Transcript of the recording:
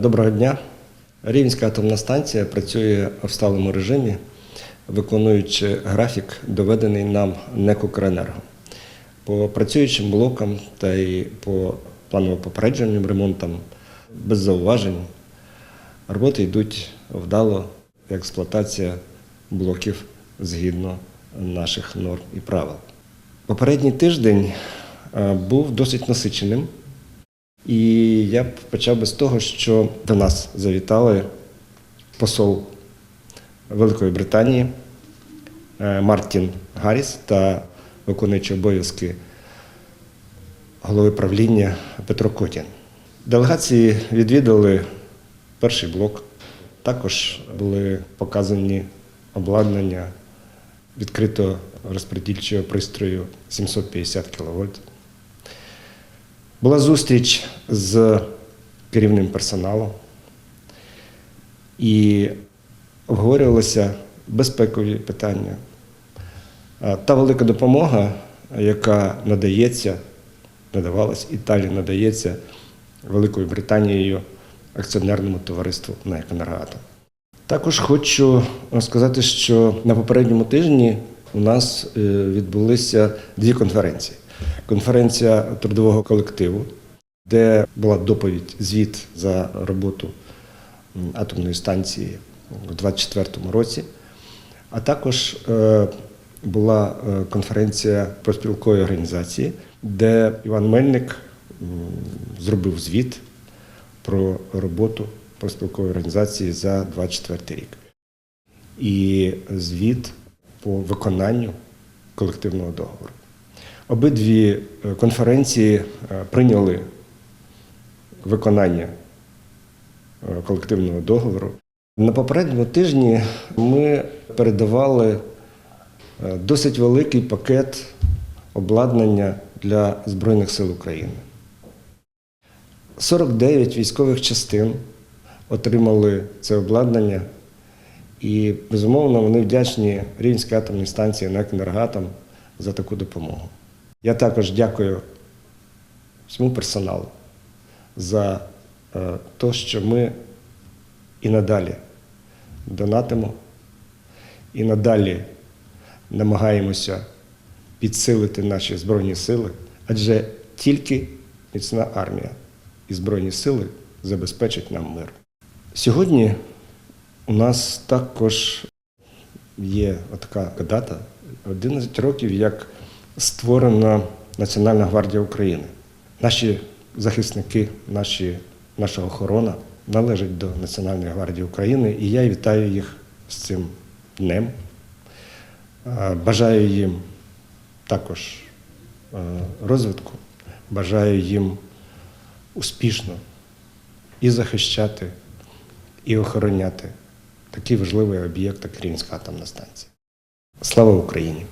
Доброго дня. Рівненська атомна станція працює в сталому режимі, виконуючи графік, доведений нам НЕК «Укренерго». По працюючим блокам та й по планово-попередженням ремонтам без зауважень роботи йдуть вдало, експлуатація блоків згідно наших норм і правил. Попередній тиждень е, був досить насиченим. І я б почав би з того, що до нас завітали посол Великої Британії е, Мартін Гарріс та виконуючий обов'язки голови правління Петро Котін. Делегації відвідали перший блок. Також були показані обладнання відкрито розподільчого пристрою 750 кВт. Була зустріч з керівним персоналом і обговорювалися безпекові питання. Та велика допомога, яка надається, надавалась і далі надається Великою Британією акціонерному товариству на «Еконергоатом». Також хочу сказати, що на попередньому тижні у нас е, відбулися дві конференції. Конференція трудового колективу, де була доповідь, звіт за роботу атомної станції у 2024 році, а також е, була е, конференція профспілкової організації, де Іван Мельник зробив звіт про роботу профспілкової організації за 2024 рік. І звіт по виконанню колективного договору. Обидві е, конференції е, прийняли виконання е, колективного договору. На попередньому тижні ми передавали досить великий пакет обладнання для Збройних сил України. 49 військових частин отримали це обладнання, і, безумовно, вони вдячні Рівненській атомній станції НЕК «Енергоатом» за таку допомогу. Я також дякую всьому персоналу за те, що ми і надалі донатимо, і надалі намагаємося підсилити наші Збройні сили, адже тільки міцна армія і Збройні сили забезпечать нам мир. Сьогодні у нас також є така дата 11 років, як створена Національна гвардія України. Наші захисники, наші, наша охорона належать до Національної гвардії України, і я вітаю їх з цим днем. Бажаю їм також розвитку, бажаю їм успішно і захищати, і охороняти такий важливий об'єкт, як Рівненська атомна станція. Слава Україні!